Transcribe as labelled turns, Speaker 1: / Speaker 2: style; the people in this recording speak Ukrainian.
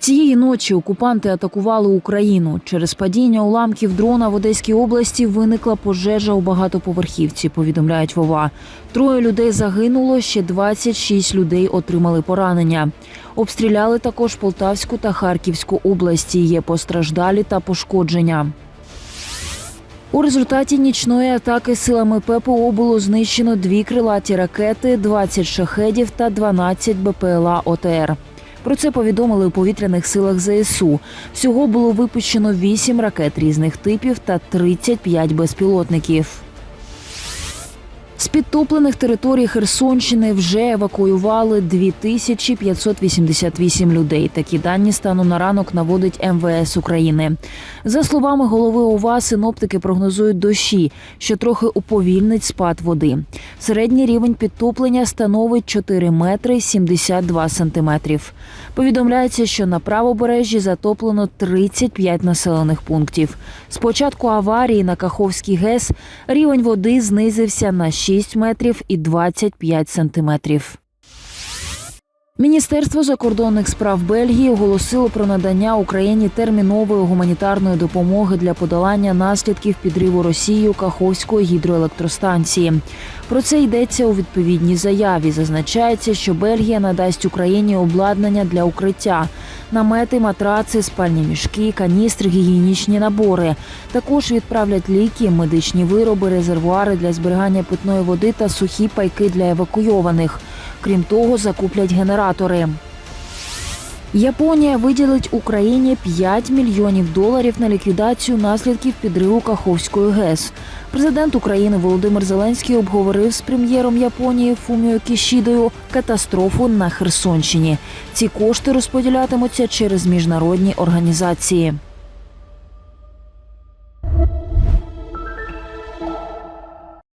Speaker 1: Цієї ночі окупанти атакували Україну. Через падіння уламків дрона в Одеській області виникла пожежа у багатоповерхівці. Повідомляють Вова. Троє людей загинуло, ще 26 людей отримали поранення. Обстріляли також Полтавську та Харківську області. Є постраждалі та пошкодження. У результаті нічної атаки силами ППО було знищено дві крилаті ракети, 20 шахедів та 12 БПЛА ОТР. Про це повідомили у повітряних силах ЗСУ. Всього було випущено 8 ракет різних типів та 35 безпілотників. З підтоплених територій Херсонщини вже евакуювали 2588 людей. Такі дані стану на ранок наводить МВС України. За словами голови ОВА, синоптики прогнозують дощі, що трохи уповільнить спад води. Середній рівень підтоплення становить 4 метри 72 сантиметрів. Повідомляється, що на правобережжі затоплено 35 населених пунктів. З початку аварії на Каховський ГЕС рівень води знизився на 6 метрів і 25 сантиметрів. Міністерство закордонних справ Бельгії оголосило про надання Україні термінової гуманітарної допомоги для подолання наслідків підриву Росією Каховської гідроелектростанції. Про це йдеться у відповідній заяві. Зазначається, що Бельгія надасть Україні обладнання для укриття, намети, матраци, спальні мішки, каністри, гігієнічні набори. Також відправлять ліки, медичні вироби, резервуари для зберігання питної води та сухі пайки для евакуйованих. Крім того, закуплять генератори. Японія виділить Україні 5 мільйонів доларів на ліквідацію наслідків підриву Каховської ГЕС. Президент України Володимир Зеленський обговорив з прем'єром Японії Фуміо Кішідою катастрофу на Херсонщині. Ці кошти розподілятимуться через міжнародні організації.